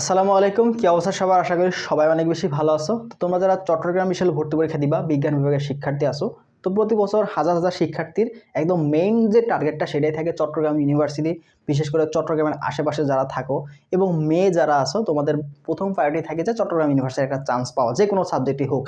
আসসালামু আলাইকুম, কি অবস্থা সবার? আশা করি সবাই অনেক বেশি ভালো আছো। তো তোমরা যারা চট্টগ্রাম বিশাল ভর্তি পরীক্ষা দিবা, বিজ্ঞান বিভাগের শিক্ষার্থী আসো তো প্রতি বছর হাজার হাজার শিক্ষার্থীর একদম মেইন যে টার্গেটটা সেটাই থাকে চট্টগ্রাম ইউনিভার্সিটি বিশেষ করে চট্টগ্রামের আশেপাশে যারা থাকো এবং মেয়ে যারা আসো তোমাদের প্রথম প্রায়োরিটি থাকে যে চট্টগ্রাম ইউনিভার্সিটির একটা চান্স পাওয়া, যে কোনো সাবজেক্টই হোক।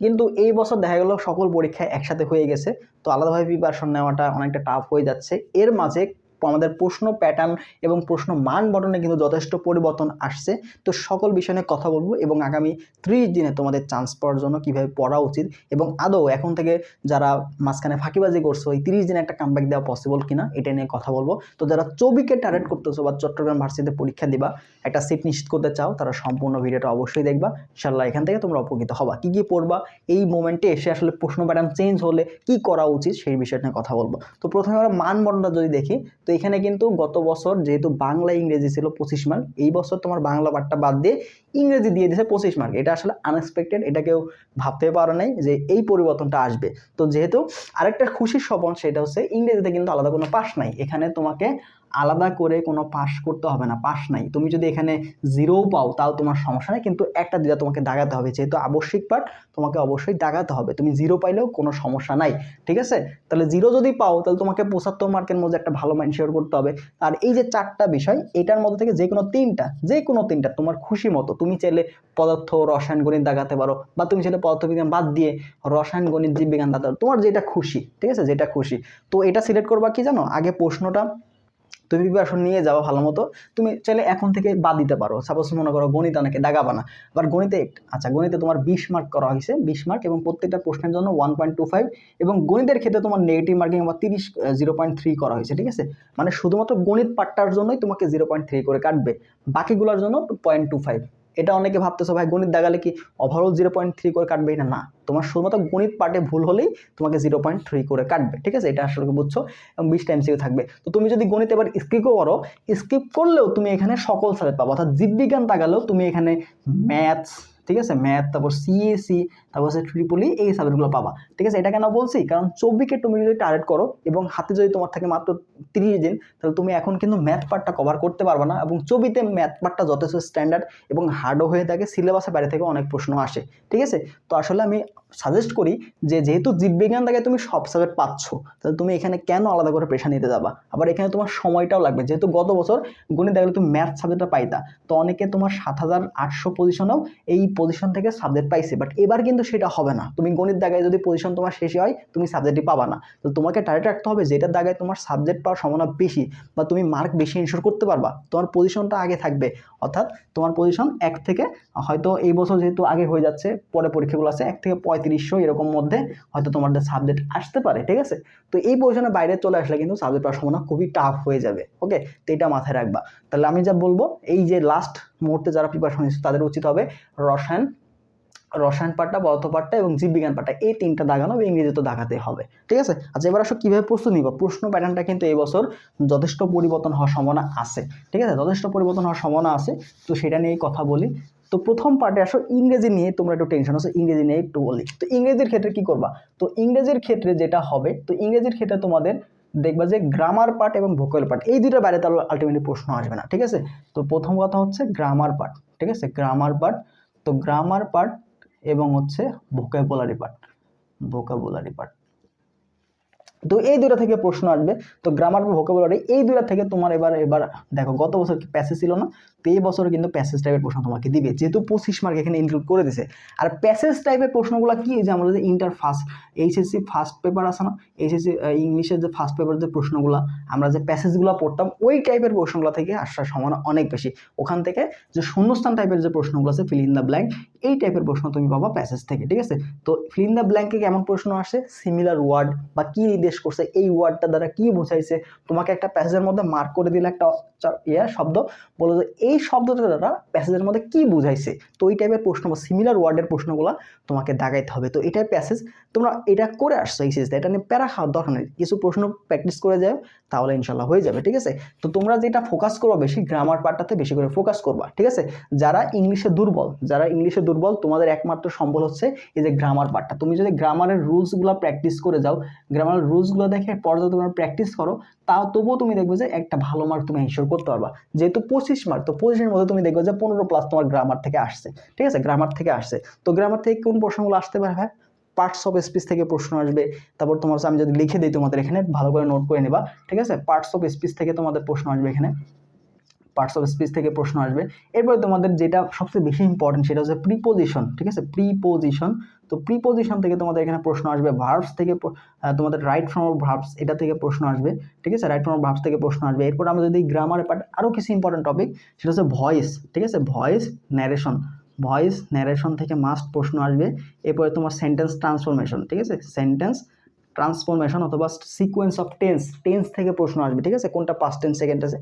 কিন্তু এই বছর দেখা গেল সকল পরীক্ষায় একসাথে হয়ে গেছে, তো আলাদাভাবে প্রিপারেশন নেওয়াটা অনেকটা টাফ হয়ে যাচ্ছে। এর মাঝে আমাদের প্রশ্ন প্যাটার্ন এবং প্রশ্ন মান বটনে কিন্তু যথেষ্ট পরিবর্তন আসছে। তো সকল বিষয় নিয়ে কথা বলব এবং আগামী ত্রিশ দিনে তোমাদের চান্স পাওয়ার জন্য কীভাবে পড়া উচিত এবং আদৌ এখন থেকে যারা মাঝখানে ফাঁকিবাজি করছ, এই তিরিশ দিনে একটা কামব্যাক দেওয়া পসিবল কিনা এটা নিয়ে কথা বলব। তো যারা চবিকে টার্গেট করতেছো বা চট্টগ্রাম ভার্সিটিতে পরীক্ষা দিবা, একটা সিট নিশ্চিত করতে চাও, তারা সম্পূর্ণ ভিডিওটা অবশ্যই দেখবা। ইনশাল্লাহ এখান থেকে তোমরা উপকৃত হবা। কী কী পড়বা, এই মোমেন্টে এসে আসলে প্রশ্ন প্যাটার্ন চেঞ্জ হলে কি করা উচিত, সেই বিষয়টা নিয়ে কথা বলব। তো প্রথমে আমরা মান মানবন্ধনটা যদি দেখি, তো এখানে কিন্তু গত বছর যেহেতু বাংলা ইংরেজি ছিল পঁচিশ মার্ক এই বছর তোমার বাংলা পাঠটা বাদ দিয়ে ইংরেজি দিয়ে দিয়েছে পঁচিশ মার্ক এটা আসলে আনএক্সপেক্টেড এটা কেউ ভাবতে পারো নাই যে এই পরিবর্তনটা আসবে। তো যেহেতু আরেকটা খুশির সপন সেটা হচ্ছে ইংরেজিতে কিন্তু আলাদা কোনো পাস নাই। এখানে তোমাকে আলাদা করে কোনো পাস করতে হবে না পাস নাই। তুমি যদি এখানে জিরোও পাও, তাও তোমার সমস্যা নেই, কিন্তু একটা দিদা তোমাকে দাগাতে হবে, যেহেতু আবশ্যিক পাঠ তোমাকে অবশ্যই দাগাতে হবে। তুমি জিরো পাইলেও কোনো সমস্যা নাই, ঠিক আছে? তাহলে জিরো যদি পাও, তাহলে তোমাকে পঁচাত্তর মার্কের মধ্যে একটা ভালো মাইন্ড শেয়ার করতে হবে। আর এই যে চারটা বিষয়, এটার মধ্যে থেকে যে কোনো তিনটা, যে কোনো তিনটা তোমার খুশি মতো, তুমি চাইলে পদার্থ, রসায়ন, গণিত দাগাতে পারো, বা তুমি চাইলে পদার্থবিজ্ঞান বাদ দিয়ে রসায়ন, গণিত, জীববিজ্ঞান দাগাতে পারো, তোমার যেটা খুশি, ঠিক আছে? যেটা খুশি। তো এটা সিলেক্ট করবা কি জানো? আগে প্রশ্নটা তুমি প্রিপারেশন নিয়ে যাও ভালো মতো তুমি চাইলে এখন থেকে বাদ দিতে পারো। সাপোজ মনে করো গণিত অনেকে দাগাবা না। আবার গণিতে আচ্ছা গণিতে তোমার বিশ মার্ক করা হয়েছে। বিশ মার্ক এবং প্রত্যেকটা প্রশ্নের জন্য ওয়ান পয়েন্ট টু ফাইভ এবং গণিতের ক্ষেত্রে তোমার নেগেটিভ মার্কিং বা তিরিশ জিরো পয়েন্ট থ্রি করা হয়েছে, ঠিক আছে? মানে শুধুমাত্র গণিত পার্টটার জন্যই তোমাকে জিরো পয়েন্ট থ্রি করে কাটবে। বাকিগুলোর জন্য পয়েন্ট টু ফাইভ এটা অনেকে ভাবতেছো, ভাই, গণিত দাগালে কি ওভারঅল জিরো পয়েন্ট থ্রি করে কাটবে? এটা না। তোমার শুধুমাত্র গণিত পার্টে ভুল হলেই তোমাকে জিরো পয়েন্ট থ্রি করে কাটবে, ঠিক আছে? এটা আসলে বুঝছ? এবং বিশ টাইম সিও থাকবে। তো তুমি যদি গণিত এবার স্কিপও করো স্কিপ করলেও তুমি এখানে সকল সাবজেক্ট পাবো। অর্থাৎ জীববিজ্ঞান তাকালেও তুমি এখানে ম্যাথস ঠিক আছে? ম্যাথ তারপর সিএসি তারপর হচ্ছে ট্রিপলি এই সাবজেক্টগুলো পাবা। ঠিক আছে? এটা কেন বলছি? কারণ চব্বিকে তুমি যদি টার্গেট করো এবং হাতে যদি তোমার থাকে মাত্র তিরিশ দিন, তাহলে তুমি এখন কিন্তু ম্যাথ পার্টটা কভার করতে পারবে না এবং ছবিতে ম্যাথ পার্টটা যথেষ্ট স্ট্যান্ডার্ড এবং হার্ডও হয়ে থাকে। সিলেবাসের বাইরে থেকে অনেক প্রশ্ন আসে। ঠিক আছে? তো আসলে আমি সাজেস্ট করি যে যেহেতু জীববিজ্ঞান থেকে তুমি সব সাবজেক্ট পাচ্ছ, তাহলে তুমি এখানে কেন আলাদা করে প্রেশার নিতে যাবা? আবার এখানে তোমার সময়টাও লাগবে। যেহেতু গত বছর গণিত দেখলে তুমি ম্যাথ সাবজেক্টটা পাইতা, তো অনেকে তোমার সাত হাজার আটশো পজিশনেও এই পজিশন থেকে সাবজেক্ট পাইছে। বাট এবার কিন্তু সেটা হবে না। তুমি গণিত দাগায় যদি পজিশন তোমার শেষে হয়, তুমি সাবজেক্টই পাবা না। তো তোমাকে টার্গেট রাখতে হবে যেটার দাগায় তোমার সাবজেক্ট পাওয়ার সম্ভাবনা বেশি বা তুমি মার্ক বেশি ইনশোর করতে পারবা, তোমার পজিশনটা আগে থাকবে। অর্থাৎ তোমার পজিশন এক থেকে, হয়তো এই বছর যেহেতু আগে হয়ে যাচ্ছে, পরে পরীক্ষাগুলো আছে, এক থেকে পঁয়ত্রিশশো এরকম মধ্যে হয়তো তোমাদের সাবজেক্ট আসতে পারে, ঠিক আছে? তো এই পজিশনের বাইরে চলে আসলে কিন্তু সাবজেক্ট পাওয়ার সম্ভাবনা খুবই টাফ হয়ে যাবে ওকে তো এটা মাথায় রাখবা। তাহলে আমি যা বলব, এই যে লাস্ট মুহূর্তে যারা প্রিপারেশন নিচ্ছে তাদের উচিত হবে রসায়ন রসায়ন পাঠটা পদার্থ পাঠটা এবং জীববিজ্ঞান পাঠটা, এই তিনটা দাগানো ইংরেজি তো দাগাতে হবে, ঠিক আছে? আচ্ছা এবার আসো কীভাবে প্রস্তুত নিবা? প্রশ্ন প্যাটার্নটা কিন্তু এই বছর যথেষ্ট পরিবর্তন হওয়ার সম্ভাবনা আছে, ঠিক আছে? যথেষ্ট পরিবর্তন হওয়ার সম্ভাবনা আছে, তো সেটা নিয়েই কথা বলি। তো প্রথম পার্টে আসো ইংরেজি নিয়ে তোমরা একটু টেনশন আছে, ইংরেজি নিয়ে একটু বলি। তো ইংরেজির ক্ষেত্রে কি করবা? তো ইংরেজির ক্ষেত্রে যেটা হবে, তো ইংরেজির ক্ষেত্রে তোমাদের দেখবা যে গ্রামার পার্ট এবং ভোকাল পার্ট এই দুটোর বাইরে তাহলে আলটিমেটলি প্রশ্ন আসবে না, ঠিক আছে? তো প্রথম কথা হচ্ছে গ্রামার পার্ট ঠিক আছে? গ্রামার পার্ট তো গ্রামার পার্ট এবং হচ্ছে ভোকাবুলারি পার্ট ভোকাবুলারি পার্ট তো এই দুটো থেকে প্রশ্ন আসবে। তো গ্রামার ভোকাবুলারি এই দুটো থেকে তোমার এবার এবার দেখো, গত বছর কি প্যাসেজ ছিল না? তো এই বছর কিন্তু প্যাসেজ টাইপের প্রশ্ন তোমাকে দিবে। যেহেতু পঁচিশ মার্ক এখানে ইনক্লুড করে দিছে। আর প্যাসেজ টাইপের প্রশ্নগুলো কি? যে আমাদের যে inter first HSC first paper আছে না? এইচএসসি ইংলিশের যে ফার্স্ট পেপার যে প্রশ্নগুলো, আমরা যে প্যাসেজগুলো পড়তাম, ওই টাইপের প্রশ্নগুলো থেকে আসার সম্ভাবনা অনেক বেশি। ওখান থেকে যে শূন্যস্থান টাইপের যে প্রশ্নগুলো আছে ফিল ইন দ্য ব্ল্যাঙ্ক এই টাইপের প্রশ্ন তুমি পাবা প্যাসেজ থেকে, ঠিক আছে? তো ফিল দ্য ব্ল্যাঙ্কে কেমন প্রশ্ন আসে? সিমিলার ওয়ার্ড বা কী নির্দেশ করছে? এই ওয়ার্ডটা দ্বারা কী বোঝাইছে? তোমাকে একটা প্যাসেজের মধ্যে মার্ক করে দিলে একটা ইয়া, শব্দ বলো যে এই শব্দটা দ্বারা প্যাসেজের মধ্যে কী বুঝাইছে? তো ওই টাইপের প্রশ্ন বা সিমিলার ওয়ার্ডের প্রশ্নগুলো তোমাকে দাগাইতে হবে। তো এটাই প্যাসেজ তোমরা এটা করে আসছো, এই সিরিজটা এটা নিয়ে প্যারা খাওয়ার দরকার নেই। কিছু প্রশ্ন প্র্যাকটিস করে যাও। তাহলে ইনশাল্লাহ হয়ে যাবে, ঠিক আছে? তো তোমরা যেটা ফোকাস করব বেশি গ্রামার পার্টটাতে বেশি করে ফোকাস করবা, ঠিক আছে? যারা ইংলিশে দুর্বল, যারা ইংলিশে দুর্বল, তোমাদের একমাত্র সম্বল হচ্ছে এই যে গ্রামার পার্টটা তুমি যদি গ্রামারের রুলসগুলো প্র্যাকটিস করে যাও গ্রামারের রুলসগুলো দেখে পরে যদি তোমরা প্র্যাকটিস করো তাও তবুও তুমি দেখবে যে একটা ভালো মার্ক তুমি এনশিওর করতে পারবা। যেহেতু পঁচিশ মার্ক তো পঁচিশের মধ্যে তুমি দেখবে যে পনেরো প্লাস তোমার গ্রামার থেকে আসছে, ঠিক আছে? গ্রামার থেকে আসছে। তো গ্রামার থেকে কোন প্রশ্নগুলো আসতে পারে হ্যাঁ পার্টস অফ স্পিচ থেকে প্রশ্ন আসবে। তারপর তোমার আমি যদি লিখে দিই তোমাদের এখানে, ভালো করে নোট করে নেবা, ঠিক আছে? পার্টস অফ স্পিচ থেকে তোমাদের প্রশ্ন আসবে এখানে। পার্টস অফ স্পিচ থেকে প্রশ্ন আসবে। এরপরে তোমাদের যেটা সবচেয়ে বেশি ইম্পর্টেন্ট সেটা হচ্ছে প্রিপোজিশন ঠিক আছে? প্রিপোজিশন তো প্রিপোজিশন থেকে তোমাদের এখানে প্রশ্ন আসবে ভার্বস থেকে তোমাদের রাইট ফ্রম ভার্বস এটা থেকে প্রশ্ন আসবে, ঠিক আছে? রাইট ফ্রম ভার্বস থেকে প্রশ্ন আসবে। এরপর আমরা যদি গ্রামারের পার্ট আরও কিছু ইম্পর্টেন্ট টপিক সেটা হচ্ছে ভয়েস ঠিক আছে? ভয়েস ন্যারেশন ভয়েস ন্যারেশন থেকে মাস্ট প্রশ্ন আসবে, এরপরে তোমার সেন্টেন্স ট্রান্সফরমেশন ঠিক আছে? সেন্টেন্স ট্রান্সফরমেশন অথবা সিকোয়েন্স অফ টেন্স টেন্স থেকে প্রশ্ন আসবে, ঠিক আছে? কোনটা পাস্ট টেন্স সেকেন্ড টেন্স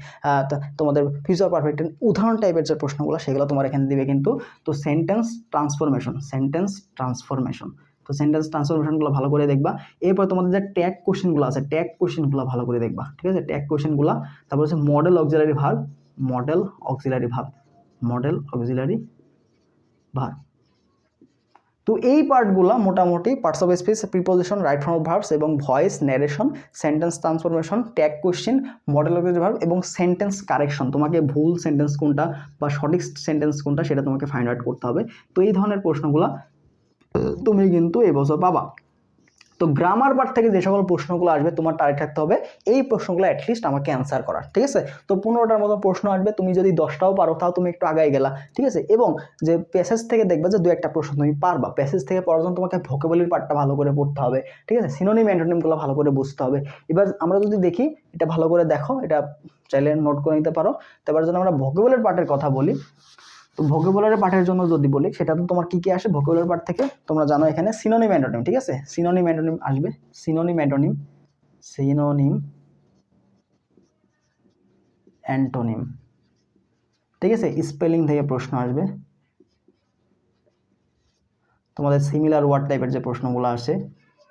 তোমাদের ফিউচার পারফেক্ট টেন্স উদাহরণ টাইপের যে প্রশ্নগুলো, সেগুলো তোমার এখানে দিবে কিন্তু, তো সেন্টেন্স ট্রান্সফরমেশন সেন্টেন্স ট্রান্সফরমেশন তো সেন্টেন্স ট্রান্সফরমেশনগুলো ভালো করে দেখবা। এরপর তোমাদের যে ট্যাগ কোশ্চেনগুলো আছে ট্যাগ কোশ্চেনগুলো ভালো করে দেখবা, ঠিক আছে? ট্যাগ কোশ্চেনগুলো তারপর হচ্ছে modal auxiliary verb modal auxiliary verb modal auxiliary verb তো এই পার্টগুলো মোটামুটি parts of speech preposition right form of verbs এবং voice narration sentence transformation tag question modal of verb এবং সেন্টেন্স কারেকশন তোমাকে ভুল সেন্টেন্স কোনটা বা সঠিক সেন্টেন্স কোনটা সেটা তোমাকে ফাইন্ড আউট করতে হবে। তো এই ধরনের প্রশ্নগুলো তুমি কিন্তু এবছর পাবা। তো গ্রামার পার্ট থেকে যে সকল প্রশ্নগুলো আসবে, তোমার টার্গেট থাকতে হবে, এই প্রশ্নগুলো অ্যাটলিস্ট আমাকে অ্যান্সার করার, ঠিক আছে? তো পনেরোটার মতো প্রশ্ন আসবে, তুমি যদি দশটাও পারো, তাও তুমি একটু আগাই গেলা, ঠিক আছে? এবং যে প্যাসেজ থেকে দেখবে যে দু একটা প্রশ্ন তুমি পারবা প্যাসেজ থেকে পড়ার জন্য তোমাকে ভোকেবলির পার্টটা ভালো করে পড়তে হবে, ঠিক আছে? সিনোনিম অ্যান্টোনিমগুলো ভালো করে বুঝতে হবে। এবার আমরা যদি দেখি, এটা ভালো করে দেখো, এটা চাইলে নোট করে নিতে পারো। তারপর জন্য আমরা ভোকেবলের পার্টের কথা বলি তো ভোকেবুলারি পাঠের জন্য যদি বলি, সেটা তো তোমার কী কী আসে? ভোকেবুলারি পাঠ থেকে তোমরা জানো এখানে সিনোনিম অ্যান্টোনিম ঠিক আছে? সিনোনিম অ্যান্টোনিম আসবে। সিনোনিম অ্যান্টোনিম সিনোনিম অ্যান্টোনিম ঠিক আছে? স্পেলিং থেকে প্রশ্ন আসবে। তোমাদের সিমিলার ওয়ার্ড টাইপের যে প্রশ্নগুলো আসে,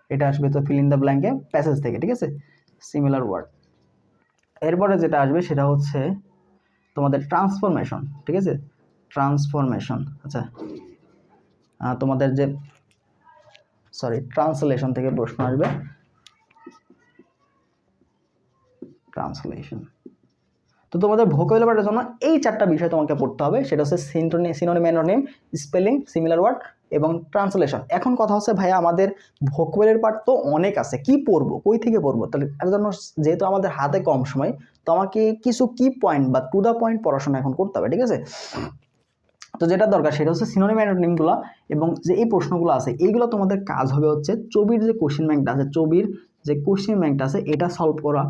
এটা আসবে তো ফিল ইন দ্য ব্ল্যাঙ্কে প্যাসেজ থেকে, ঠিক আছে? সিমিলার ওয়ার্ড এরপরে যেটা আসবে সেটা হচ্ছে তোমাদের ট্রান্সফরমেশন ঠিক আছে? ট্রান্সফরমেশন আচ্ছা। তোমাদের যে সরি ট্রান্সলেশন থেকে প্রশ্ন আসবে। ট্রান্সলেশন। তো তোমাদের ভোকাবুলারির জন্য এই চারটা বিষয় তোমাকে পড়তে হবে। সেটা হচ্ছে সিন্টোনি synonym antonym spelling similar word এবং ট্রান্সলেশন। এখন কথা হচ্ছে, ভাইয়া, আমাদের ভোকাবুলারির পার্ট তো অনেক আছে। কি পড়ব? কই থেকে পড়ব? তাহলে এর জন্য যেহেতু আমাদের হাতে কম সময়, তো আমাকে কিছু কি পয়েন্ট বা টু দ্য পয়েন্ট পড়াশোনা এখন করতে হবে, ঠিক আছে? তো যেটা দরকার সেটা হচ্ছে সিনোনিম অ্যান্টোনিমগুলো এবং যে এই প্রশ্নগুলো আছে, এইগুলো তোমাদের কাজ হবে হচ্ছে চবির যে কোশ্চেন ব্যাংকটা আছে চবির যে কোশ্চেন ব্যাংকটা আছে, এটা সলভ করা।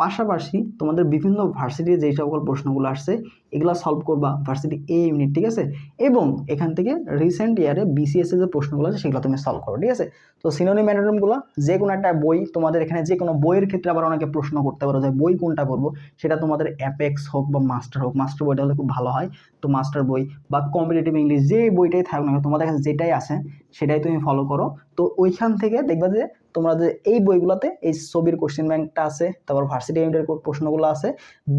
পাশাপাশি তোমাদের বিভিন্ন ভার্সিটির যেই সকল প্রশ্নগুলো আসছে এগুলো সলভ করবা ভার্সিটি এ ইউনিট ঠিক আছে? এবং এখান থেকে রিসেন্ট ইয়ারে বিসিএস এর যে প্রশ্নগুলো আছে, সেগুলো তুমি সলভ করো, ঠিক আছে? তো সিনোনিম অ্যান্টোনিমগুলো যে কোনো একটা বই, তোমাদের এখানে যে কোনো বইয়ের ক্ষেত্রে আবার অনেকে প্রশ্ন করতে পারো যে বই কোনটা করব সেটা তোমাদের অ্যাপেক্স হোক বা মাস্টার হোক মাস্টার বইটা হলে খুব ভালো হয়। তো মাস্টার বই বা কম্পিটিটিভ ইংলিশ যে বইটাই থাকুক না তোমাদের কাছে যেটাই আছে, সেটাই তুমি ফলো করো। তো ওইখান থেকে দেখবা যে তোমরা যে এই বইগুলোতে এই ছবির কোশ্চেন ব্যাংকটা আছে, তারপর ভার্সিটি ইউনিটের প্রশ্নগুলো আছে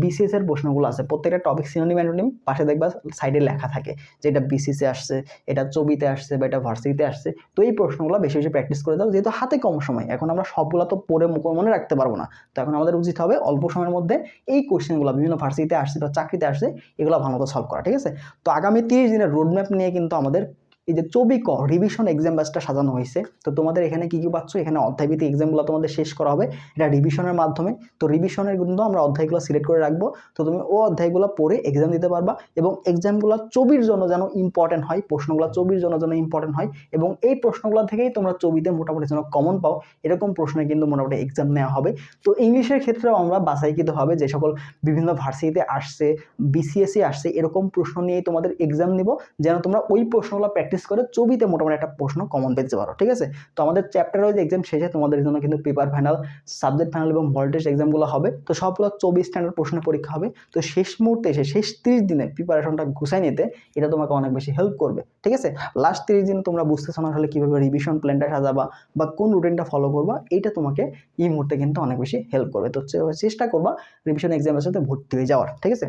বিসিএস এর প্রশ্নগুলো আছে, প্রত্যেকটা টপিক সিনোনিম অ্যানোনিম পাশে দেখবা সাইডে লেখা থাকে যে এটা বিসিসে আসছে, এটা চবিতে আসছে বা এটা ভার্সিতে আসছে। তো এই প্রশ্নগুলো বেশি বেশি প্র্যাকটিস করে দাও, যেহেতু হাতে কম সময়, এখন আমরা সবগুলো তো পড়ে মুখ- মনে রাখতে পারব না। তো এখন আমাদের উচিত হবে অল্প সময়ের মধ্যে এই কোয়েশ্চেনগুলো বিভিন্ন ভার্সিতে আসছে বা চাকরিতে আসছে, এগুলো ভালো মতো সলভ করা, ঠিক আছে? তো আগামী তিরিশ দিনের রোডম্যাপ নিয়ে কিন্তু আমাদের এই যে চবি ক রিভিশন এক্সাম ব্যাচটা সাজানো হয়েছে। তো তোমাদের এখানে কি কি পাচ্ছ? এখানে অধ্যায়ভিত্তিক এক্সামগুলো তোমাদের শেষ করা হবে। এটা রিভিশনের মাধ্যমে। তো রিভিশনের কিন্তু আমরা অধ্যায়গুলো সিলেক্ট করে রাখব। তো তুমি ও অধ্যায়গুলো পড়ে এক্সাম দিতে পারবা এবং এক্সামগুলো চবির জন্য যেন ইম্পর্টেন্ট হয়, প্রশ্নগুলো চবির জন্য যেন ইম্পর্টেন্ট হয় এবং এই প্রশ্নগুলো থেকেই তোমরা চবিতে মোটামুটি যেন কমন পাও, এরকম প্রশ্নে কিন্তু মোটামুটি এক্সাম নেওয়া হবে। তো ইংলিশের ক্ষেত্রেও আমরা বাছাইকৃতভাবে যে সকল বিভিন্ন ভার্সিটিতে আসছে বিসিএসসি আসছে, এরকম প্রশ্ন নিয়েই তোমাদের এক্সাম নিব। যেন তোমরা ওই প্রশ্নগুলো প্র্যাকটিস প্র্যাকটিস করে ছবিতে মোটামুটি একটা প্রশ্ন কমন পেতে পারো, ঠিক আছে? তো আমাদের চ্যাপ্টার ওয়াইজ এক্সাম শেষে তোমাদের জন্য কিন্তু পেপার ফাইনাল সাবজেক্ট ফাইনাল এবং ভোল্টেজ এক্সামগুলো হবে। তো সবগুলো চব্বিশ স্ট্যান্ডার্ড প্রশ্ন পরীক্ষা হবে। তো শেষ মুহূর্তে এসে শেষ তিরিশ দিনে প্রিপারেশনটা গুছাই নিতে এটা তোমাকে অনেক বেশি হেল্প করবে, ঠিক আছে? লাস্ট তিরিশ দিন তোমরা বুঝতেছো না হলে কীভাবে রিভিশন প্ল্যানটা সাজাবা বা কোন রুটিনটা ফলো করবা, এটা তোমাকে এই মুহূর্তে কিন্তু অনেক বেশি হেল্প করবে। তো চেষ্টা করবা রিভিশন এক্সামের সাথে ভর্তি হয়ে যাওয়ার, ঠিক আছে?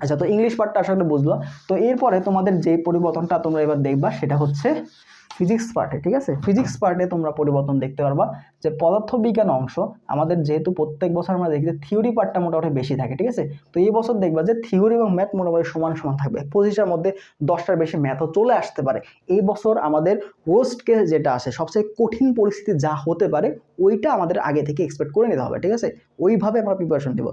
আচ্ছা তো ইংলিশ পার্টটা আসলে বুঝলো। তো এরপরে তোমাদের যে পরিবর্তনটা তোমরা এবার দেখবা, সেটা হচ্ছে ফিজিক্স পার্টে ঠিক আছে? ফিজিক্স পার্টে তোমরা পরিবর্তন দেখতে পারবা যে পদার্থবিজ্ঞান অংশ আমাদের যেহেতু প্রত্যেক বছর আমরা দেখি যে থিওরি পার্টটা মোটামুটি বেশি থাকে, ঠিক আছে? তো এই বছর দেখবা যে থিওরি এবং ম্যাথ মোটামুটি সমান সমান থাকবে। পঁচিশটার মধ্যে দশটার বেশি ম্যাথও চলে আসতে পারে। এই বছর আমাদের ওয়েস্ট কেস যেটা আছে, সবচেয়ে কঠিন পরিস্থিতি যা হতে পারে, ওইটা আমাদের আগে থেকে এক্সপেক্ট করে নিতে হবে, ঠিক আছে? ওইভাবে আমরা প্রিপারেশন দেবো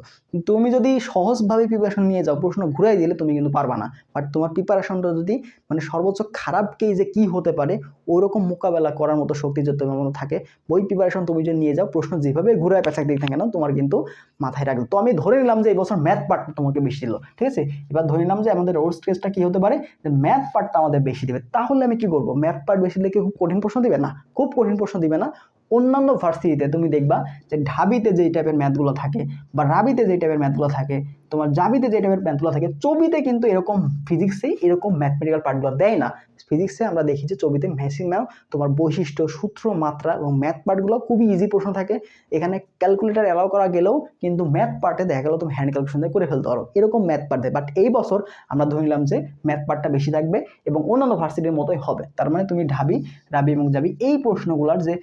তুমি যদি সহজভাবে প্রিপারেশন নিয়ে যাও, প্রশ্ন ঘুরাই দিলে তুমি কিন্তু পারবা না। বাট তোমার প্রিপারেশনটা যদি মানে সর্বোচ্চ খারাপ যে কি হতে পারে ওইরকম মোকাবেলা করার মতো শক্তি যদি তোমার মধ্যে থাকে, ওই প্রিপারেশন তুমি যদি নিয়ে যাও, প্রশ্ন যেভাবে ঘুরায় পেঁচাক দিক থাকে না, তোমার কিন্তু মাথায় রাখবে। তো আমি ধরে নিলাম যে এই বছর ম্যাথ পার্ট তোমাকে বেশি দিল, ঠিক আছে? এবার ধরে নিলাম যে আমাদের ওর স্ট্রেসটা কি হতে পারে? যে ম্যাথ পার্টটা আমাদের বেশি দিবে। তাহলে আমি কি করব? ম্যাথ পার্ট বেশি দিলে কি খুব কঠিন প্রশ্ন দিবে? না, খুব কঠিন প্রশ্ন দিবে না। অন্যান্য ভার্সিটিতে তুমি দেখবা যে ঢাবিতে যেই টাইপের ম্যাথগুলো থাকে বা রাবিতে যেই টাইপের ম্যাথগুলো থাকে, তোমার জাবিতে যে টাইপের ম্যাথগুলো থাকে, চবিতে কিন্তু এরকম ফিজিক্সে এরকম ম্যাথমেটিক্যাল পার্টগুলো দেয় না। ফিজিক্সে আমরা দেখি যে ছবিতে ম্যাক্সিমাম তোমার বৈশিষ্ট্য, সূত্র, মাত্রা এবং ম্যাথ পার্টগুলো খুবই ইজি প্রশ্ন থাকে। এখানে ক্যালকুলেটার অ্যালাউ করা গেলেও কিন্তু ম্যাথ পার্টে দেখা গেলো তুমি হ্যান্ড ক্যালকুলেশন দিয়ে করে ফেলতে পারো। এরকম ম্যাথ পার্ট বাট এই বছর আমরা ধরে নিলাম যে ম্যাথ পার্টটা বেশি থাকবে এবং অন্যান্য ভার্সিটির মতোই হবে। তার মানে তুমি ঢাবি, রাবি এবং জাবি এই প্রশ্নগুলোর যে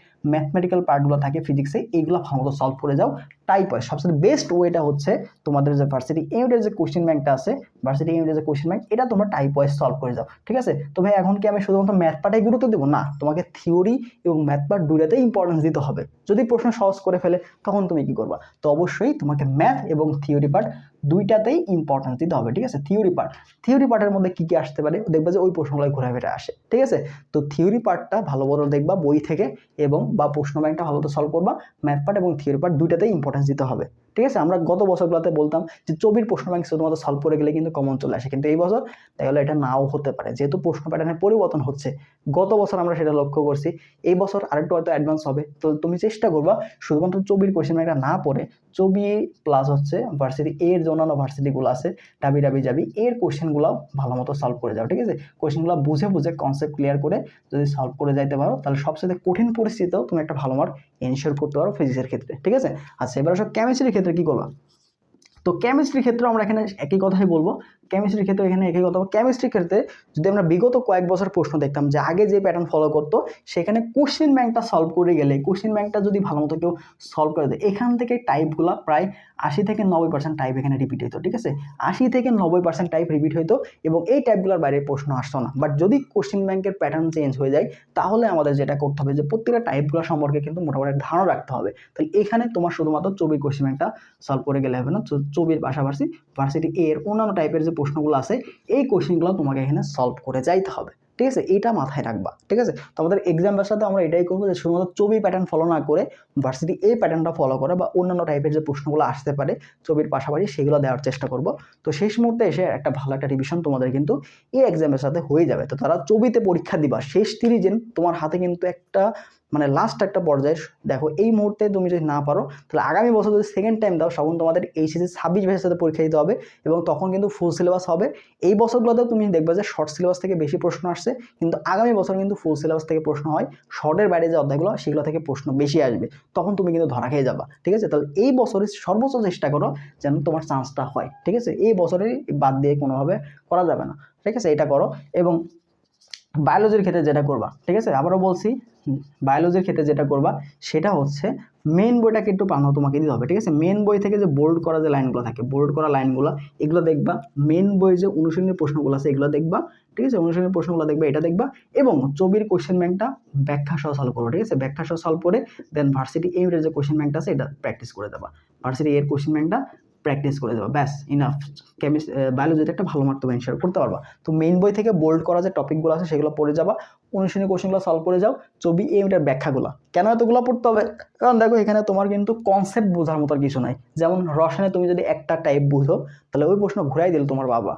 ম্যাথমেটিক্যাল পার্টগুলো থাকে ফিজিক্সে এইগুলো ভালোমতো সলভ করে যাও। টাইপ হয়। সবচেয়ে বেস্ট ওয়েটা হচ্ছে তোমাদের যে ভার্সিটি ইউনিটের যে কোশ্চেন ব্যাংকটা আছে ভার্সিটি ইউনিটের যে কোশ্চেন ব্যাংক এটা তোমরা টাইপ ওয়াইজ সলভ করে যাও, ঠিক আছে? তো ভাই, এখন কি আমি শুধুমাত্র ম্যাথ পার্টাই গুরুত্ব দেবো? না, তোমাকে থিওরি এবং ম্যাথ পার্ট দুইটাতেই ইম্পর্টেন্স দিতে হবে। যদি প্রশ্ন সহজ করে ফেলে, তখন তুমি কি করবা? তো অবশ্যই তোমাকে ম্যাথ এবং থিওরি পার্ট দুইটাতেই ইম্পর্টেন্স দিতে হবে, ঠিক আছে? থিওরি পার্ট থিওরি পার্টের মধ্যে কী কী আসতে পারে? দেখবা যে ওই প্রশ্নগুলোই ঘুরে ফিরে আসে, ঠিক আছে? তো থিওরি পার্টটা ভালো বড় দেখবা বই থেকে এবং বা প্রশ্ন ব্যাংকটা ভালো তো সলভ করবা ম্যাথ পার্ট এবং থিওরি পার্ট দুইটাতেই ইম্পর্টেন্স দিতে হবে। ঠিক আছে? আমরা গত বছরগুলোতে বলতাম যে চবির প্রশ্ন ব্যাংক শুধুমাত্র সলভ করে গেলে কিন্তু কমন চলে আসে। কিন্তু এই বছর তাহলে এটা নাও হতে পারে। যেহেতু প্রশ্ন প্যাটার্নের পরিবর্তন হচ্ছে, গত বছর আমরা সেটা লক্ষ্য করছি, এই বছর আরেকটু হয়তো অ্যাডভান্স হবে। তো তুমি চেষ্টা করবা, শুধুমাত্র চবির কোশ্চেন ব্যাংকটা না পড়ে ছবি প্লাস হচ্ছে ভার্সিটি এর যে অন্যান্য ভার্সিটিগুলো আছে, ডাবি ডাবি যাবি, এর কোশ্চেনগুলো ভালো মতো সলভ করে যাও, ঠিক আছে? কোশ্চেনগুলো বুঝে বুঝে কনসেপ্ট ক্লিয়ার করে যদি সলভ করে যাইতে পারো, তাহলে সবচেয়ে কঠিন পরিস্থিতিতেও তুমি একটা ভালো মার্ক এনশিওর করতে পারো ফিজিক্সের ক্ষেত্রে, ঠিক আছে? আচ্ছা এবার সব কেমিস্ট্রির ক্ষেত্রে কী করবা তো কেমিস্ট্রির ক্ষেত্রে আমরা এখানে একই কথাই বলব। কেমিস্ট্রির ক্ষেত্রে এখানে একই কথা কেমিস্ট্রির ক্ষেত্রে যদি আমরা বিগত কয়েক বছর প্রশ্ন দেখতাম যে আগে যে প্যাটার্ন ফলো করতো, সেখানে কোশ্চেন ব্যাংকটা সলভ করে গেলে কোশ্চেন ব্যাংকটা যদি ভালো মতো কেউ সলভ করে দেয়, এখান থেকে টাইপগুলো প্রায় আশি থেকে নব্বই পার্সেন্ট টাইপ এখানে রিপিট হতো ঠিক আছে? আশি থেকে নব্বই পার্সেন্ট টাইপ রিপিট হতো এবং এই টাইপগুলোর বাইরে প্রশ্ন আসতো না। বাট যদি কোশ্চেন ব্যাংকের প্যাটার্ন চেঞ্জ হয়ে যায়, তাহলে আমাদের যেটা করতে হবে যে প্রত্যেকটা টাইপগুলো সম্পর্কে কিন্তু মোটামুটি ধারণা রাখতে হবে। তাহলে এখানে তোমার শুধুমাত্র চবির কোশ্চেন ব্যাংকটা সলভ করে গেলে হবে না চবির পাশাপাশি ভার্সিটি এর অন্যান্য টাইপের যে প্রশ্নগুলো আছে, এই কোশ্চেনগুলো তোমাকে এখানে সলভ করে যাইতে হবে। ঠিক আছে? এটা মাথায় রাখবা। ঠিক আছে? তো আমাদের এক্সাম সাথে আমরা এটাই করব যে শুধুমাত্র ছবি প্যাটার্ন ফলো না করে ভার্সিটি এই প্যাটার্নটা ফলো করা বা অন্যান্য টাইপের যে প্রশ্নগুলো আসতে পারে, ছবির পাশাপাশি সেগুলো দেওয়ার চেষ্টা করব। তো শেষ মুহূর্তে এসে একটা ভালো একটা রিভিশন তোমাদের কিন্তু এই এক্সামের সাথে হয়ে যাবে। তো তারা ছবিতে পরীক্ষা দিবা। শেষ তিরিশ দিন তোমার হাতে কিন্তু একটা মানে লাস্ট একটা পর্যায়ে দেখো, এই মুহূর্তে তুমি যদি না পারো, তাহলে আগামী বছর যদি সেকেন্ড টাইম দাও, তখন তোমাদের এইচএসসি ছাব্বিশ বাইশের সাথে পরীক্ষা দিতে হবে এবং তখন কিন্তু ফুল সিলেবাস হবে। এই বছরগুলোতে তুমি দেখবে যে শর্ট সিলেবাস থেকে বেশি প্রশ্ন আসছে, কিন্তু আগামী বছর কিন্তু ফুল সিলেবাস থেকে প্রশ্ন হয়। শর্টের বাইরে যে অধ্যায়গুলো, সেগুলো থেকে প্রশ্ন বেশি আসবে। তখন তুমি কিন্তু ধরা খেয়ে যাবা, ঠিক আছে? তাহলে এই বছরে সর্বোচ্চ চেষ্টা করো যেন তোমার চান্সটা হয়, ঠিক আছে? এই বছরে বাদ দিয়ে কোনোভাবে করা যাবে না, ঠিক আছে? এটা করো এবং বায়োলজির ক্ষেত্রে যেটা করবা, ঠিক আছে? আবারও বলছি বায়োলজির ক্ষেত্রে যেটা করবা, সেটা হচ্ছে মেন বইটাকে একটু পানো তোমাকে দিতে হবে, ঠিক আছে? মেন বই থেকে যে বোল্ড করা যে লাইনগুলো থাকে বোল্ড করা লাইনগুলো এগুলো দেখবা মেন বই যে অনুশীলনী প্রশ্নগুলো আছে, এগুলো দেখবা, ঠিক আছে? অনুশীলনী প্রশ্নগুলো দেখবা, এটা দেখবা, এবং ছবির কোশ্চেন ব্যাংকটা ব্যাখ্যা সহ সলভ করব, ঠিক আছে? ব্যাখ্যা সহ সলভ করে দেন ভার্সিটি এইটের যে কোশ্চেন ব্যাংকটা আছে, এটা প্র্যাকটিস করে দেবা। ভার্সিটি এর কোয়েশ্চেন ব্যাংকটা প্র্যাকটিস করে দেবো। ব্যাস ইনাফ কেমিস্ট্রি বায়োলজিতে একটা ভালো মার্ক তুমি এনশিওর করতে পারবা। তো মেইন বই থেকে বোল্ড করা যে টপিকগুলো আছে, সেগুলো পড়ে যাবা। অনুশীলনী কোশ্চেনগুলো সলভ করে যাও ছবি এই ব্যাখ্যাগুলো। কেন এতগুলো পড়তে হবে? কারণ দেখো এখানে তোমার কিন্তু কনসেপ্ট বোঝার মতো কিছু নাই। যেমন রসায়নে তুমি যদি একটা টাইপ বুঝো, তাহলে ওই প্রশ্ন ঘুরাই দিল তোমার বাবা।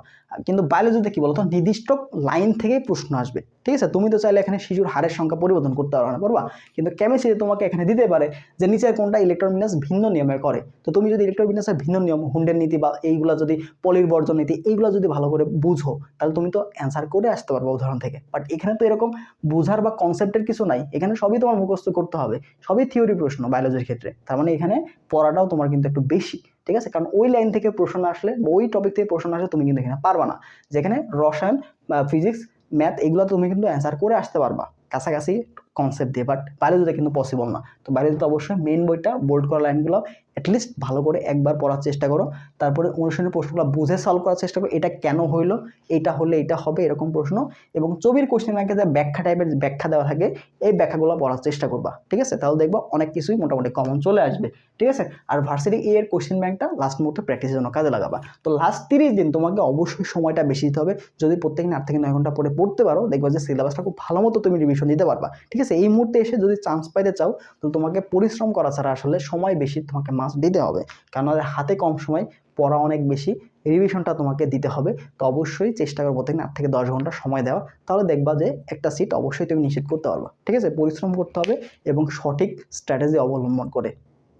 কিন্তু বায়োলজিতে কি বলতো? নির্দিষ্ট লাইন থেকেই প্রশ্ন আসবে। ঠিক আছে? তুমি তো চাইলে এখানে শিশুর হারের সংখ্যা পরিবর্তন করতে পারবে না পারবা কিন্তু কেমিস্ট্রিতে তোমাকে এখানে দিতে পারে যে নিচের কোনটা ইলেকট্রোবিন্যাস ভিন্ন নিয়মে করে। তো তুমি যদি ইলেকট্রোবিন্যাসের ভিন্ন নিয়ম হুন্ডের নীতি বা এইগুলো যদি পলির বর্জন নীতি, এইগুলো যদি ভালো করে বুঝো, তাহলে তুমি তো অ্যান্সার করে আসতে পারবে উদাহরণ থেকে। বাট এখানে তো এরকম বুঝার বা কনসেপ্টের কিছু নাই, এখানে সবই তোমার মুখস্থ করতে হবে। সবই থিওরি প্রশ্ন বায়োলজির ক্ষেত্রে। তার মানে এখানে পড়াটাও তোমার কিন্তু একটু বেশি, ঠিক আছে? কারণ ওই লাইন থেকে প্রশ্ন আসলে, ওই টপিক থেকে প্রশ্ন আসলে তুমি কিন্তু এখানে পারবা না। যেখানে রসায়ন, বা ফিজিক্স ম্যাথ এগুলো তুমি কিন্তু অ্যান্সার করে আসতে পারবা। কাছাকাছি কনসেপ্ট দিয়ে বাট বায়োলজিতে কিন্তু পসিবল না। তো বায়োলজিতে অবশ্যই মেন বইটা বোল্ড করা লাইনগুলো অ্যাটলিস্ট ভালো করে একবার পড়ার চেষ্টা করো। তারপরে অনুশীলনের প্রশ্নগুলো বুঝে সলভ করার চেষ্টা করো, এটা কেন হইল, এটা হলে এটা হবে, এরকম প্রশ্ন। এবং ছবির কোশ্চেন ব্যাংকে যে ব্যাখ্যা টাইপের ব্যাখ্যা দেওয়া থাকে, এই ব্যাখ্যাগুলো পড়ার চেষ্টা করবা। ঠিক আছে? তাহলে দেখবা অনেক কিছুই মোটামুটি কমন চলে আসবে। ঠিক আছে? আর ভার্সিটি এ এর কোশ্চেন ব্যাংকটা লাস্ট মুহূর্তে প্র্যাকটিসের জন্য কাজে লাগাবা। তো লাস্ট তিরিশ দিন তোমাকে অবশ্যই সময়টা বেশি দিতে হবে। যদি প্রত্যেক দিন আট থেকে নয় ঘণ্টা পরে পড়তে পারো, দেখবা যে সিলেবাসটা খুব ভালো মতো তুমি রিভিশন দিতে পারবা। ঠিক আছে? এই মুহূর্তে এসে যদি চান্স পাইতে চাও, তো তোমাকে পরিশ্রম করা ছাড়া আসলে সময় বেশি তোমাকে মাস দিতে হবে। কারণ হাতে কম সময়, পড়া অনেক বেশি রিভিশনটা তোমাকে দিতে হবে। তো অবশ্যই চেষ্টা করব তুমি আট থেকে দশ ঘণ্টা সময় দেওয়া তাহলে দেখবা যে একটা সিট অবশ্যই তুমি নিশ্চিত করতে পারবা। ঠিক আছে? পরিশ্রম করতে হবে এবং সঠিক স্ট্র্যাটেজি অবলম্বন করে।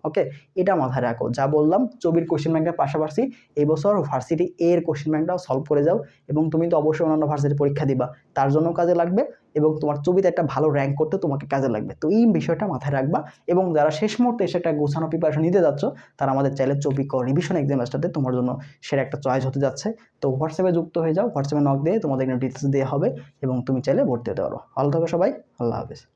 ওকে এটা মাথায় রাখো। যা বললাম চবির কোশ্চেন ব্যাংকের পাশাপাশি এই বছর ভার্সিটি এর কোশ্চেন ব্যাংকটাও সলভ করে যাও এবং তুমি তো অবশ্যই অন্যান্য ভার্সিটি পরীক্ষা দিবা। তার জন্য কাজে লাগবে এবং তোমার ছবিতে একটা ভালো র্যাঙ্ক করতে তোমাকে কাজে লাগবে। তো এই বিষয়টা মাথায় রাখবা এবং যারা শেষ মুহূর্তে এসে একটা গোছানো প্রিপারেশন নিতে যাচ্ছ, তারা আমাদের চাইলে চবি ক রিভিশন এক্সাম আসতে তোমার জন্য সেটা একটা চয়েস হতে যাচ্ছে। তো হোয়াটসঅ্যাপে যুক্ত হয়ে যাও, হোয়াটসঅ্যাপে নক দিয়ে তোমাদের ডিটেলস দেওয়া হবে এবং তুমি চাইলে ভর্তি হতে পারো। ভালো থাকো সবাই, আল্লাহ হাফেজ।